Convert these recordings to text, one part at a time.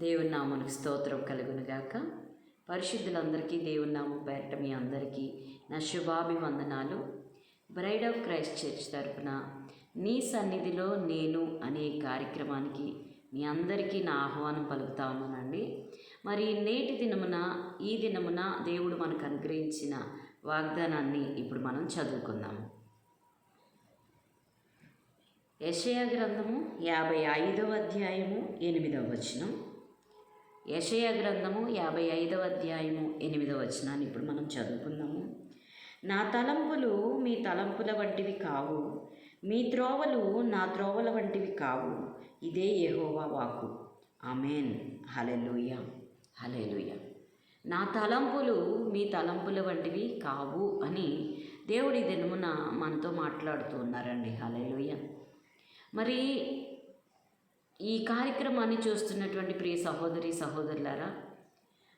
దేవుని నామానికి స్తోత్రం కలుగునుగాక. పరిశుద్ధులందరికీ దేవుని నామం పేరట మీ అందరికీ నా శుభాభివందనాలు. బ్రైడ్ ఆఫ్ క్రైస్ట్ చర్చ్ తరపున నీ సన్నిధిలో నేను అనే కార్యక్రమానికి మీ అందరికీ నా ఆహ్వానం పలుకుతా ఉన్నానండి. మరి నేటి దినమున ఈ దినమున దేవుడు మనకు అనుగ్రహించిన వాగ్దానాన్ని ఇప్పుడు మనం చదువుకుందాము యషయా గ్రంథము యాభై ఐదవ అధ్యాయము ఎనిమిదవ వచనం. యషయ గ్రంథము యాభై ఐదవ అధ్యాయము ఎనిమిదవ వచనాన్ని ఇప్పుడు మనం చదువుకుందాము. నా తలంపులు మీ తలంపుల వంటివి కావు మీ త్రోవలు నా త్రోవల వంటివి కావు ఇదే యహోవా వాకు ఆమెన్. హలెలుయ హలెలుయ నా తలంపులు మీ తలంపుల వంటివి కావు అని దేవుడి దినమున మనతో మాట్లాడుతూ ఉన్నారండి. హలెలుయ మరి ఈ కార్యక్రమాన్ని చూస్తున్నటువంటి ప్రియ సహోదరి సహోదరులారా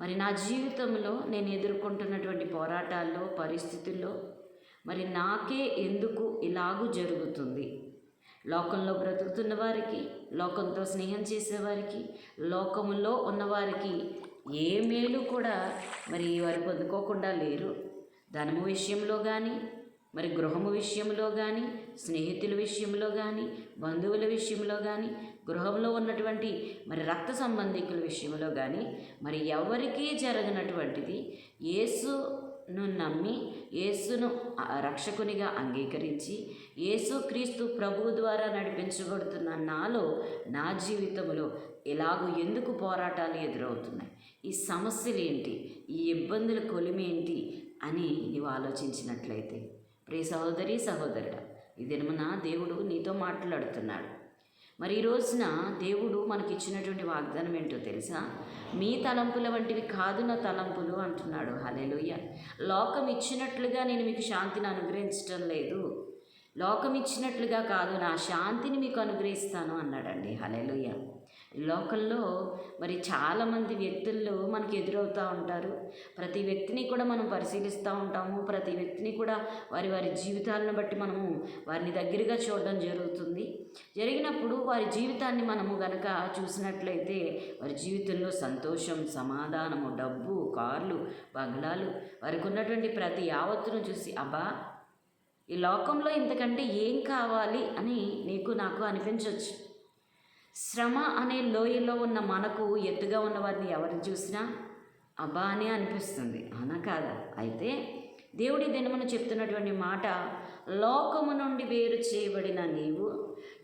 మరి నా జీవితంలో నేను ఎదుర్కొంటున్నటువంటి పోరాటాల్లో పరిస్థితుల్లో మరి నాకే ఎందుకు ఇలాగూ జరుగుతుంది? లోకంలో బ్రతుకుతున్న వారికి లోకంతో స్నేహం చేసేవారికి లోకంలో ఉన్నవారికి ఏ మేలు కూడా మరి వారు పొందుకోకుండా లేరు. ధనము విషయంలో కానీ మరి గృహము విషయంలో కానీ స్నేహితుల విషయంలో కానీ బంధువుల విషయంలో కానీ గృహంలో ఉన్నటువంటి మరి రక్త సంబంధికుల విషయంలో కానీ మరి ఎవరికీ జరగనటువంటిది యేసును నమ్మి యేసును రక్షకునిగా అంగీకరించి యేసు క్రీస్తు ప్రభువు ద్వారా నడిపించబడుతున్న నాలో నా జీవితంలో ఎలాగో ఎందుకు పోరాటాలు ఎదురవుతున్నాయి? ఈ సమస్యలు ఏంటి ఈ ఇబ్బందుల కొలిమేంటి అని నీవు ఆలోచించినట్లయితే ప్రియ సహోదరి సహోదరుడ ఈ దినమున దేవుడు నీతో మాట్లాడుతున్నాడు. మరి ఈ రోజున దేవుడు మనకి ఇచ్చినటువంటి వాగ్దానం ఏంటో తెలుసా? మీ తలంపుల వంటివి కాదు నా తలంపులు అంటున్నాడు. హలేలుయ్య లోకం ఇచ్చినట్లుగా నేను మీకు శాంతిని అనుగ్రహించటం లేదు. లోకమిచ్చినట్లుగా కాదు నా శాంతిని మీకు అనుగ్రహిస్తాను అన్నాడండి. హలేలుయ్య లోకంలో మరి చాలామంది వ్యక్తుల్లో మనకి ఎదురవుతూ ఉంటారు. ప్రతి వ్యక్తిని కూడా మనం పరిశీలిస్తూ ఉంటాము. ప్రతి వ్యక్తిని కూడా వారి వారి జీవితాలను బట్టి మనము వారిని దగ్గరగా చూడడం జరుగుతుంది. జరిగినప్పుడు వారి జీవితాన్ని మనము గనక చూసినట్లయితే వారి జీవితంలో సంతోషం సమాధానము డబ్బు కార్లు బంగ్లాలు వారికి ఉన్నటువంటి ప్రతి యావత్తును చూసి అబ్బా ఈ లోకంలో ఇంతకంటే ఏం కావాలి అని నీకు నాకు అనిపించవచ్చు శ్రమ అనే లోయలో ఉన్న మనకు ఎత్తుగా ఉన్న వారిని ఎవరిని చూసినా అబ్బా అని అనిపిస్తుంది. అనా కాదా? అయితే దేవుడి దినమును చెప్తున్నటువంటి మాట లోకము నుండి వేరు చేయబడిన నీవు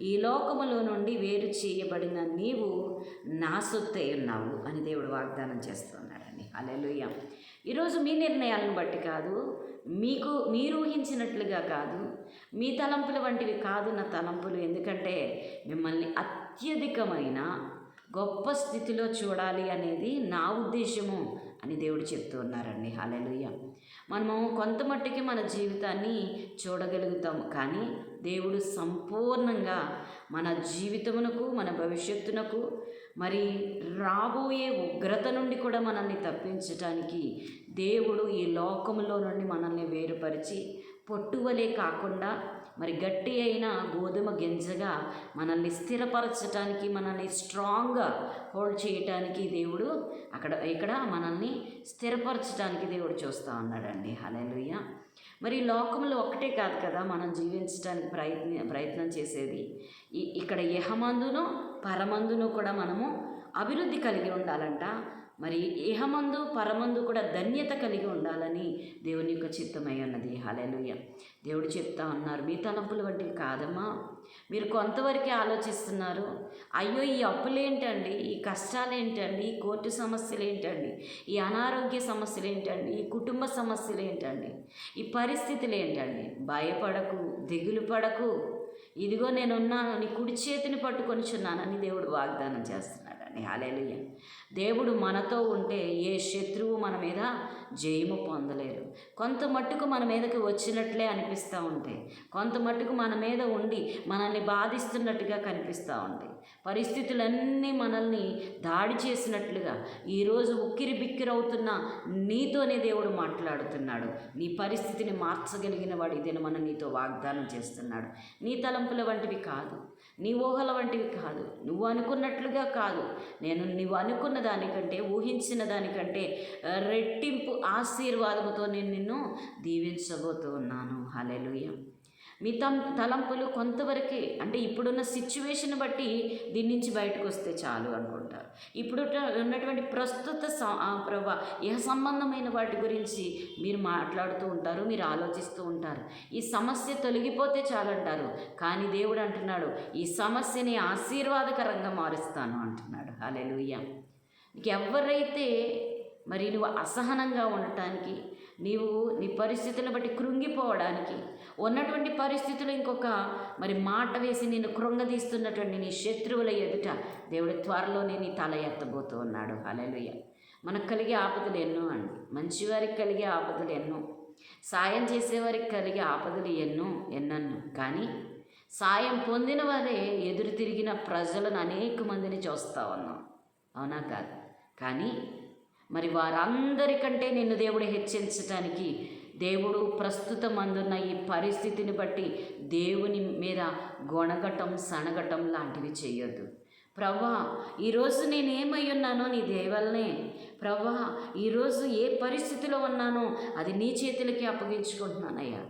ఈ లోకములో నుండి వేరు చేయబడిన నీవు నా సొత్తే ఉన్నావు అని దేవుడు వాగ్దానం చేస్తున్నాడని అలెలుయ్య ఈరోజు మీ నిర్ణయాలను బట్టి కాదు మీకు మీరు ఊహించినట్లుగా కాదు మీ తలంపుల వంటివి కాదు నా తలంపులు. ఎందుకంటే మిమ్మల్ని అత్యధికమైన గొప్ప స్థితిలో చూడాలి అనేది నా ఉద్దేశము అని దేవుడు చెప్తూ ఉన్నారండి. హాలెలుయ్య మనము కొంత మట్టుకి మన జీవితాన్ని చూడగలుగుతాము కానీ దేవుడు సంపూర్ణంగా మన జీవితమునకు మన భవిష్యత్తునకు మరి రాబోయే ఉగ్రత నుండి కూడా మనల్ని తప్పించటానికి దేవుడు ఈ లోకంలో నుండి మనల్ని వేరుపరిచి పొట్టువలే కాకుండా మరి గట్టి అయిన గోధుమ గింజగా మనల్ని స్థిరపరచటానికి మనల్ని స్ట్రాంగ్గా హోల్డ్ చేయటానికి దేవుడు అక్కడ ఇక్కడ మనల్ని స్థిరపరచడానికి దేవుడు చూస్తూ ఉన్నాడండి. హలెలుయ్య మరి లోకంలో ఒక్కటే కాదు కదా మనం జీవించడానికి ప్రయత్న ప్రయత్నం చేసేది. ఇక్కడ ఇహమందును పరమందును కూడా మనము అభివృద్ధి కలిగి ఉండాలంట. మరి ఏహమందు పరమందు కూడా ధన్యత కలిగి ఉండాలని దేవుని యొక్క చిత్తమై ఉన్నది. హాలేలుయ్య దేవుడు చెప్తా ఉన్నారు మీ తలంపులు వంటివి కాదమ్మా. మీరు కొంతవరకే ఆలోచిస్తున్నారు. అయ్యో ఈ అప్పులు ఏంటండి ఈ కష్టాలు ఏంటండి ఈ కోర్టు సమస్యలు ఏంటండి ఈ అనారోగ్య సమస్యలు ఏంటండి ఈ కుటుంబ సమస్యలు ఏంటండి ఈ పరిస్థితులు ఏంటండి భయపడకు దిగులు పడకు. ఇదిగో నేనున్నాను నీ కుడి చేతిని పట్టుకొని చున్నానని దేవుడు వాగ్దానం చేస్తున్నాడని హాలేలుయ్య దేవుడు మనతో ఉంటే ఏ శత్రువు మన మీద జయము పొందలేరు. కొంత మట్టుకు మన మీదకి వచ్చినట్లే అనిపిస్తూ ఉంటాయి కొంత మట్టుకు మన మీద ఉండి మనల్ని బాధిస్తున్నట్టుగా కనిపిస్తూ ఉంటాయి పరిస్థితులన్నీ మనల్ని దాడి చేసినట్లుగా ఈరోజు ఉక్కిరి బిక్కిరవుతున్న నీతోనే దేవుడు మాట్లాడుతున్నాడు. నీ పరిస్థితిని మార్చగలిగిన వాడు ఇదేనా మన నీతో వాగ్దానం చేస్తున్నాడు. నీ తలంపుల వంటివి కాదు. నీ ఊహల వంటివి కాదు. నువ్వు అనుకున్నట్లుగా కాదు. నేను నువ్వు అనుకున్న దానికంటే ఊహించిన దానికంటే రెట్టింపు ఆశీర్వాదముతో నేను నిన్ను దీవించబోతూ ఉన్నాను. మీ తలంపులు కొంతవరకే అంటే ఇప్పుడున్న సిచ్యువేషన్ బట్టి దీని నుంచి బయటకు వస్తే చాలు అనుకుంటారు ఇప్పుడు ఉన్నటువంటి ప్రస్తుత స- ప్రభా ఏ సంబంధమైన వాటి గురించి మీరు మాట్లాడుతూ ఉంటారు మీరు ఆలోచిస్తూ ఉంటారు. ఈ సమస్య తొలగిపోతే చాలంటారు. కానీ దేవుడు అంటున్నాడు ఈ సమస్యని ఆశీర్వాదకరంగా మారుస్తాను అంటున్నాడు. అలెలుయ్య ఎవరైతే మరి నువ్వు అసహనంగా ఉండటానికి నీవు నీ పరిస్థితులను బట్టి కృంగిపోవడానికి ఉన్నటువంటి పరిస్థితులు ఇంకొక మరి మాట వేసి నేను కృంగదీస్తున్నటువంటి నీ శత్రువుల ఎదుట దేవుడు త్వరలోనే నీ తల ఎత్తబోతూ ఉన్నాడు. అలెలుయ్య మనకు కలిగే ఆపదలు ఎన్నో అండి. మంచివారికి కలిగే ఆపదలు ఎన్నో. సాయం చేసేవారికి కలిగే ఆపదలు ఎన్నో ఎన్నన్ను. కానీ సాయం పొందిన వారే ఎదురు తిరిగిన ప్రజలను అనేక మందిని చూస్తా ఉన్నాం. అవునా కాదు? కానీ మరి వారందరికంటే నిన్ను దేవుడు హెచ్చరించటానికి దేవుడు ప్రస్తుతం అందున్న ఈ పరిస్థితిని బట్టి దేవుని మీద గొణగటం సనగటం లాంటివి చేయొద్దు. ప్రభా ఈరోజు నేను ఏమై ఉన్నానో నీ దేవల్నే. ప్రభా ఈరోజు ఏ పరిస్థితిలో ఉన్నానో అది నీ చేతులకి అప్పగించుకుంటున్నానయ్యా.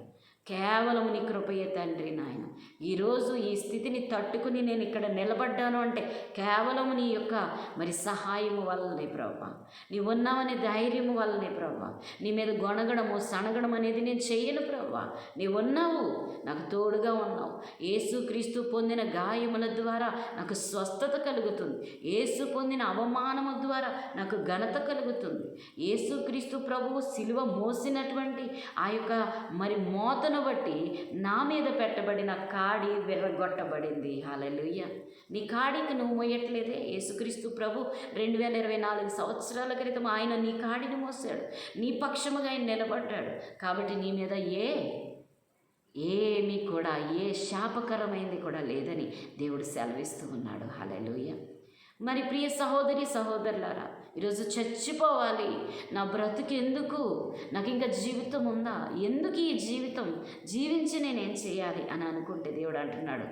కేవలం నీ కృపయే తండ్రి నాయన. ఈరోజు ఈ స్థితిని తట్టుకుని నేను ఇక్కడ నిలబడ్డాను అంటే కేవలం నీ యొక్క మరి సహాయము వల్లనే ప్రభా. నీ ఉన్నావనే ధైర్యము వల్లనే ప్రభా. నీ మీద గొణగడము సనగడం అనేది నేను చేయను ప్రభా. నీ ఉన్నావు నాకు తోడుగా ఉన్నావు. ఏసుక్రీస్తు పొందిన గాయముల ద్వారా నాకు స్వస్థత కలుగుతుంది. ఏసు పొందిన అవమానము ద్వారా నాకు ఘనత కలుగుతుంది. ఏసుక్రీస్తు ప్రభువు సిలువ మోసినటువంటి ఆ యొక్క మరి మోతను బట్టి నా మీద పెట్టబడిన కాడి విర్రగొట్టబడింది హాలలుయ్య నీ కాడికి నువ్వు మోయట్లేదే? యేసుక్రీస్తు ప్రభు రెండు వేల ఇరవై నాలుగు సంవత్సరాల క్రితం ఆయన నీ కాడిని మోసాడు నీ పక్షముగా ఆయన నిలబడ్డాడు. కాబట్టి నీ మీద ఏ ఏమీ కూడా ఏ శాపకరమైంది కూడా లేదని దేవుడు సెలవిస్తూ ఉన్నాడు. హలెలుయ మరి ప్రియ సహోదరి సహోదరులారా ఈరోజు చచ్చిపోవాలి. నా బ్రతుకు ఎందుకు నాకు ఇంకా జీవితం ఉందా? ఎందుకు ఈ జీవితం? జీవించి నేనేం చేయాలి అని అనుకుంటే దేవుడు అంటున్నాడు.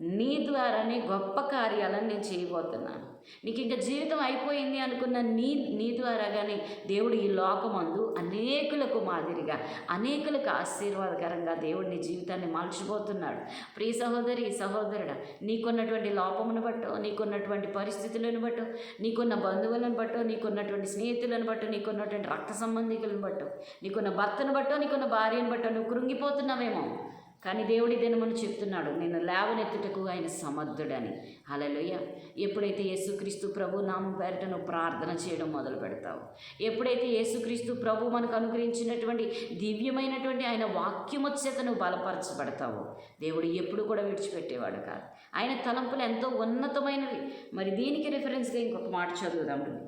నీ ద్వారానే గొప్ప కార్యాలను నేను చేయబోతున్నాను. నీకు ఇంకా జీవితం అయిపోయింది అనుకున్న నీ నీ ద్వారాగానే దేవుడు ఈ లోకమందు అనేకులకు మాదిరిగా అనేకులకు ఆశీర్వాదకరంగా దేవుడు నీ జీవితాన్ని మలచిపోతున్నాడు ప్రియ సహోదరి సహోదరుడా నీకున్నటువంటి లోపమును బట్టో నీకున్నటువంటి పరిస్థితులను బట్టో నీకున్న బంధువులను బట్టో నీకున్నటువంటి స్నేహితులను బట్టో నీకున్నటువంటి రక్త సంబంధికులను బట్టో నీకున్న భర్తను బట్టో నీకున్న భార్యను బట్టో నువ్వు కృంగిపోతున్నావేమో. కానీ దేవుడి దినమును చెప్తున్నాడు నేను లేవనెత్తుటకు ఆయన సమర్థుడని. అలలోయ ఎప్పుడైతే యేసుక్రీస్తు ప్రభు నామం పేరిట నువ్వు ప్రార్థన చేయడం మొదలు పెడతావు ఎప్పుడైతే యేసుక్రీస్తు ప్రభు మనకు అనుగ్రహించినటువంటి దివ్యమైనటువంటి ఆయన వాక్యముచ్చేత నువ్వు బలపరచబడతావు. దేవుడు ఎప్పుడు కూడా విడిచిపెట్టేవాడు కాదు. ఆయన తలంపులు ఎంతో ఉన్నతమైనవి. మరి దీనికి రిఫరెన్స్గా ఇంకొక మాట చదువుదాం.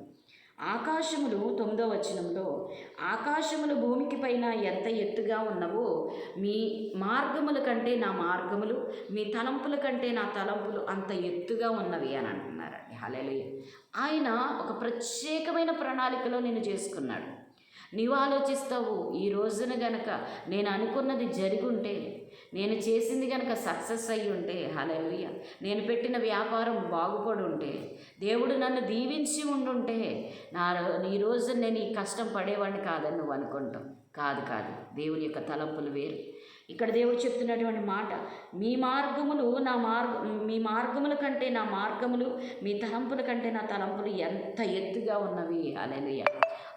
ఆకాశములు తొమ్మిదో వచనంలో ఆకాశములు భూమికి పైన ఎంత ఎత్తుగా ఉన్నవో మీ మార్గముల కంటే నా మార్గములు మీ తలంపుల కంటే నా తలంపులు అంత ఎత్తుగా ఉన్నవి అని అంటున్నారండి. హల్లెలూయా. ఆయన ఒక ప్రత్యేకమైన ప్రణాళికలో నేను చేసుకున్నాడు. నీవు ఆలోచిస్తావు ఈ రోజున గనక నేను అనుకున్నది జరుగుంటే నేను చేసింది కనుక సక్సెస్ అయ్యి ఉంటే హలలుయ నేను పెట్టిన వ్యాపారం బాగుపడి ఉంటే దేవుడు నన్ను దీవించి ఉండుంటే నా ఈ రోజు నేను ఈ కష్టం పడేవాడిని కాదని నువ్వు అనుకుంటావు. కాదు కాదు. దేవుని యొక్క తలంపులు వేరు. ఇక్కడ దేవుడు చెప్తున్నటువంటి మాట మీ మార్గములు నా మార్గ మీ మార్గముల కంటే నా మార్గములు మీ తలంపుల కంటే నా తలంపులు ఎంత ఎత్తుగా ఉన్నవి? అలెలుయ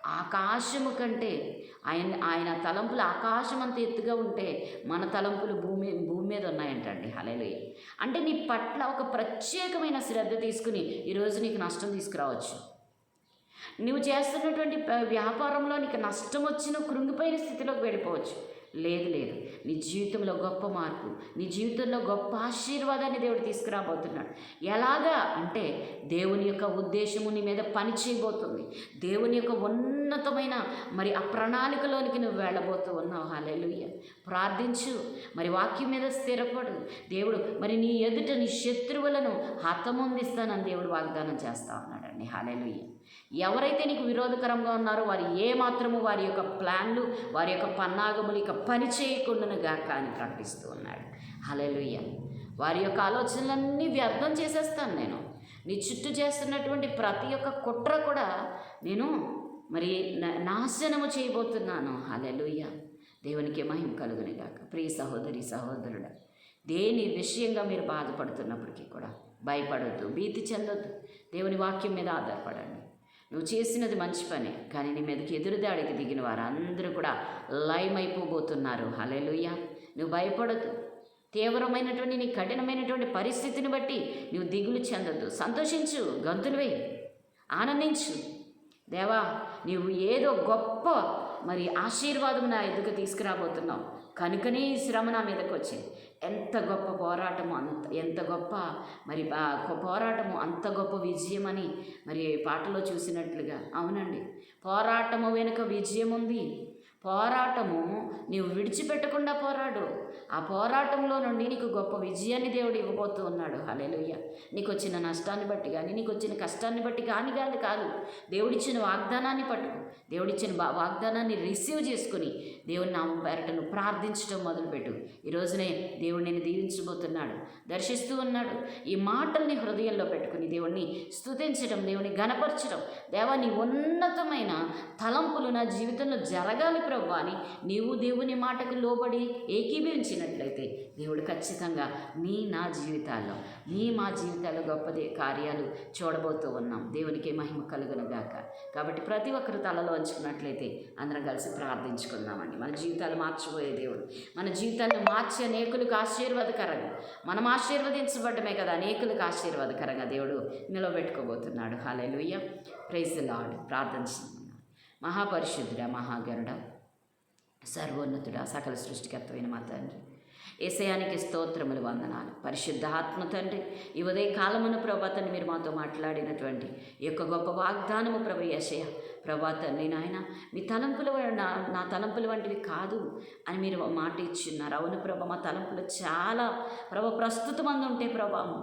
ఆకాశము కంటే ఆయన ఆయన తలంపులు ఆకాశం అంత ఎత్తుగా ఉంటే మన తలంపులు భూమి భూమి మీద ఉన్నాయంటండి. హలేలుయ అంటే నీ పట్ల ఒక ప్రత్యేకమైన శ్రద్ధ తీసుకుని ఈరోజు నీకు నష్టం తీసుకురావచ్చు. నువ్వు చేస్తున్నటువంటి వ్యాపారంలో నీకు నష్టం వచ్చిన కృంగిపోయిన స్థితిలోకి వెళ్ళిపోవచ్చు. లేదు లేదు. నీ జీవితంలో గొప్ప మార్పు నీ జీవితంలో గొప్ప ఆశీర్వాదాన్ని దేవుడు తీసుకురాబోతున్నాడు. ఎలాగా? అంటే దేవుని యొక్క ఉద్దేశము నీ మీద పని చేయబోతుంది. దేవుని యొక్క ఉన్నతమైన మరి ఆ ప్రణాళికలోనికి నువ్వు వెళ్ళబోతూ ఉన్నావు. హాలెలుయ్య ప్రార్థించు. మరి వాక్యం మీద స్థిరపడు. దేవుడు మరి నీ ఎదుట నీ శత్రువులను హతమొందిస్తానని దేవుడు వాగ్దానం చేస్తా ఉన్నాడండి. హాలెలుయ్య ఎవరైతే నీకు విరోధకరంగా ఉన్నారో వారు ఏ మాత్రము వారి యొక్క ప్లాన్లు వారి యొక్క పన్నాగములు ఇక పని చేయకుండానుగాక అని ప్రకటిస్తూ ఉన్నాడు. హలెలుయ్య వారి యొక్క ఆలోచనలన్నీ వ్యర్థం చేసేస్తాను నేను. నీ చుట్టూ చేస్తున్నటువంటి ప్రతి ఒక్క కుట్ర కూడా నేను మరి నా- నాశనము చేయబోతున్నాను. హలెలుయ్య దేవునికి మహిమ కలుగుని గాక. ప్రియ సహోదరి సహోదరుడు దేని విషయంగా మీరు బాధపడుతున్నప్పటికీ కూడా భయపడొద్దు భీతి చెందొద్దు. దేవుని వాక్యం మీద ఆధారపడండి. నువ్వు చేసినది మంచి పనే కానీ నీ మీదకి ఎదురుదాడికి దిగిన వారందరూ కూడా లైమ్ అయిపోబోతున్నారు హలెలుయ్య నువ్వు భయపడద్దు. తీవ్రమైనటువంటి నీ కఠినమైనటువంటి పరిస్థితిని బట్టి నువ్వు దిగులు చెందద్దు. సంతోషించు గంతులు ఆనందించు. దేవా నీవు ఏదో గొప్ప మరి ఆశీర్వాదం నా ఎదుగు తీసుకురాబోతున్నావు. కనుకనే ఈ శ్రమ నా మీదకి వచ్చింది ఎంత గొప్ప పోరాటము అంత ఎంత గొప్ప మరి ఆ పోరాటము అంత గొప్ప విజయం అని మరి పాటలో చూసినట్లుగా. అవునండి. పోరాటము వెనుక విజయం ఉంది పోరాటము నీవు విడిచిపెట్టకుండా పోరాడు. ఆ పోరాటంలో నుండి నీకు గొప్ప విజయాన్ని దేవుడు ఇవ్వబోతూ ఉన్నాడు. హలేలుయ్య నీకు వచ్చిన నష్టాన్ని బట్టి కానీ నీకు వచ్చిన కష్టాన్ని బట్టి కానీ కాదు కాదు. దేవుడిచ్చిన వాగ్దానాన్ని పట్టుకు దేవుడిచ్చిన బా- వాగ్దానాన్ని రిసీవ్ చేసుకుని దేవుని నామం పేరటను ప్రార్థించడం మొదలుపెట్టు. ఈ రోజునే దేవుడు నేను దీవించబోతున్నాడు. దర్శిస్తూ ఉన్నాడు. ఈ మాటల్ని హృదయంలో పెట్టుకుని దేవుణ్ణి స్థుతించడం దేవుని గణపరచడం దేవా నీ ఉన్నతమైన తలంపులు నా జీవితంలో జరగాలి ప్రభు అని నీవు దేవుని మాటకు లోబడి ఏకీభవించినట్లయితే దేవుడు ఖచ్చితంగా నీ నా జీవితాల్లో నీ మా జీవితాల్లో గొప్పదే కార్యాలు చూడబోతూ ఉన్నాం. దేవునికి మహిమ కలుగునగాక. కాబట్టి ప్రతి ఒక్కరు తలలో ఉంచుకున్నట్లయితే అందరం కలిసి ప్రార్థించుకుందామండి. మన జీవితాలు మార్చిపోయే దేవుడు. మన జీవితాన్ని మార్చి అనేకులకు ఆశీర్వాదకరంగా మనం ఆశీర్వదించబడమే కదా అనేకులకు ఆశీర్వాదకరంగా దేవుడు నిలబెట్టుకోబోతున్నాడు. హాలెలుయ్య ప్రైజ్ లాడ్ ప్రార్థించ. మహాపరిశుద్ధుడ మహాగరుడ సర్వోన్నతుడ సకల సృష్టికర్తమైన మా తండ్రి. ఏసయానికి స్తోత్రములు వందనాలు. పరిశుద్ధాత్మ తండ్రి ఈ ఉదయ కాలమున మీరు మాతో మాట్లాడినటువంటి ఈ యొక్క గొప్ప వాగ్దానము ప్రభు యశయ ప్రభా తండ్రి నాయన మీ తలంపులు నా నా తలంపులు వంటివి కాదు అని మీరు మాట ఇచ్చిన్నారు. అవును ప్రభ మా తలంపులు చాలా ప్రభ ప్రస్తుతం ఉంటే ప్రభావం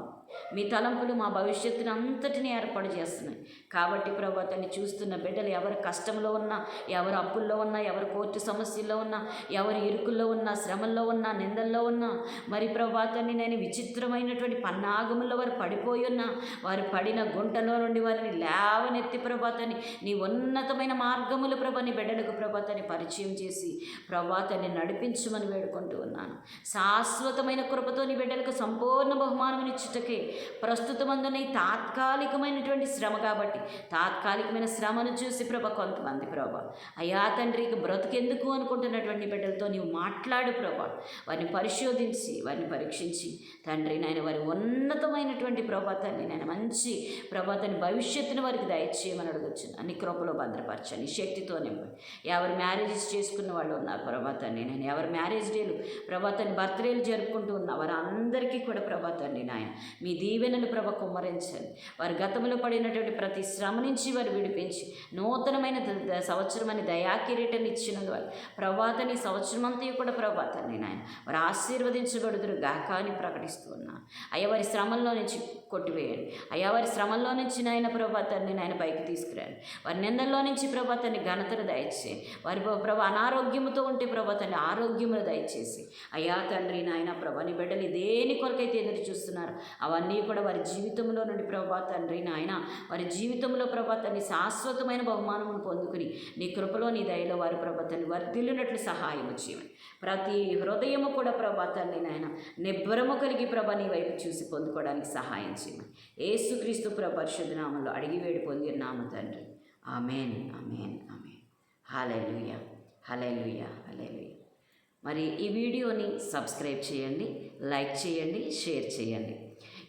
మీ తలంపులు మా భవిష్యత్తుని అంతటిని ఏర్పాటు చేస్తున్నాయి. కాబట్టి ప్రభా తన్ని చూస్తున్న బిడ్డలు ఎవరు కష్టంలో ఉన్నా ఎవరు అప్పుల్లో ఉన్నా ఎవరు కోర్టు సమస్యల్లో ఉన్నా ఎవరు ఇరుకుల్లో ఉన్నా శ్రమల్లో ఉన్నా నిందల్లో ఉన్నా మరి ప్రభా తన్ని నేను విచిత్రమైనటువంటి పన్నాగముల్లో వారు పడిపోయి ఉన్నా వారు పడిన గుంటలో నుండి వారిని లేవనెత్తి ప్రభాతాన్ని నీ ఉన్నతమైన మార్గములు ప్రభా నీ బిడ్డలకు ప్రభాతని పరిచయం చేసి ప్రభాతని నడిపించమని వేడుకుంటూ ఉన్నాను. శాశ్వతమైన కృపతో నీ బిడ్డలకు సంపూర్ణ బహుమానమునిచ్చుటకే ప్రస్తుతమందున తాత్కాలికమైనటువంటి శ్రమ కాబట్టి తాత్కాలికమైన శ్రమను చూసి ప్రభ కొంతమంది ప్రభ అయ్యా తండ్రికి బ్రతుకెందుకు అనుకుంటున్నటువంటి బిడ్డలతో నీవు మాట్లాడు ప్రభ వారిని పరిశోధించి వారిని పరీక్షించి తండ్రి నాయన వారి ఉన్నతమైనటువంటి ప్రభాతాన్ని నేను మంచి ప్రభాతాన్ని భవిష్యత్తును వారికి దయచేయమని అడుగుచ్చు అన్ని కృపలో భద్రపరచని శక్తితో నింపండి ఎవరు మ్యారేజెస్ చేసుకున్న వాళ్ళు ఉన్నారు ప్రభాతాన్ని నేను ఎవరు మ్యారేజ్ డేలు ప్రభాతాన్ని బర్త్డేలు జరుపుకుంటూ ఉన్న వారు అందరికీ కూడా ప్రభాతాన్ని నాయన. మీ దీవెనలు ప్రభ కుమ్మరించండి. వారి గతంలో పడినటువంటి ప్రతి శ్రమ నుంచి వారు విడిపించి నూతనమైన సంవత్సరం అని దయాకిరీటం ఇచ్చినందు వారు ప్రభాతని సంవత్సరం అంతా కూడా ప్రభాతాన్ని నాయన. వారు ఆశీర్వదించబడుదురు గాక అని ప్రకటిస్తూ ఉన్నాను అయ్యా వారి శ్రమంలో నుంచి కొట్టివేయండి. అయ్యా వారి శ్రమంలో నుంచి నాయన ప్రభాతాన్ని నాయన పైకి తీసుకురండి. వారి నిందల్లో నుంచి ప్రభాతాన్ని ఘనతను దయచేసి వారి ప్రభా ప్రభు అనారోగ్యముతో ఉంటే ప్రభాతాన్ని ఆరోగ్యమును దయచేసి. అయ్యా తండ్రి నాయన ప్రభా నీ బిడ్డలు దేని కొరకైతే ఎదురు చూస్తున్నారు. అవన్నీ కూడా వారి జీవితంలో నుండి ప్రభా తండ్రి నాయన వారి జీవితంలో ప్రభాతాన్ని శాశ్వతమైన బహుమానమును పొందుకుని నీ కృపలో నీ దయలో వారి ప్రభాతాన్ని వర్ధిల్లునట్లు సహాయం చేయమని. ప్రతి హృదయము కూడా ప్రభాతాన్ని నాయన నిబ్బరము కలిగి ప్రభ నీ వైపు చూసి పొందుకోవడానికి సహాయం చేయమని. ఏసుక్రీస్తు ప్రభ పరిశుద్ధ నామంలో అడిగి వేడి పొందిన నామ తండ్రి. Amen amen amen. Hallelujah hallelujah hallelujah మరి ఈ వీడియోని సబ్స్క్రైబ్ చేయండి లైక్ చేయండి షేర్ చేయండి.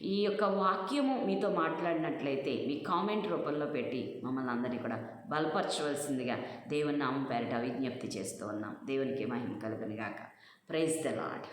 ఈ యొక్క వాక్యము మీతో మాట్లాడినట్లయితే మీ కామెంట్ రూపంలో పెట్టి మమ్మల్ని అందరినీ కూడా బలపరచవలసిందిగా దేవుని నామం పేరిట విజ్ఞప్తి చేస్తూ ఉన్నాం. దేవునికి మహిమ కలుగునిగాక. Praise the Lord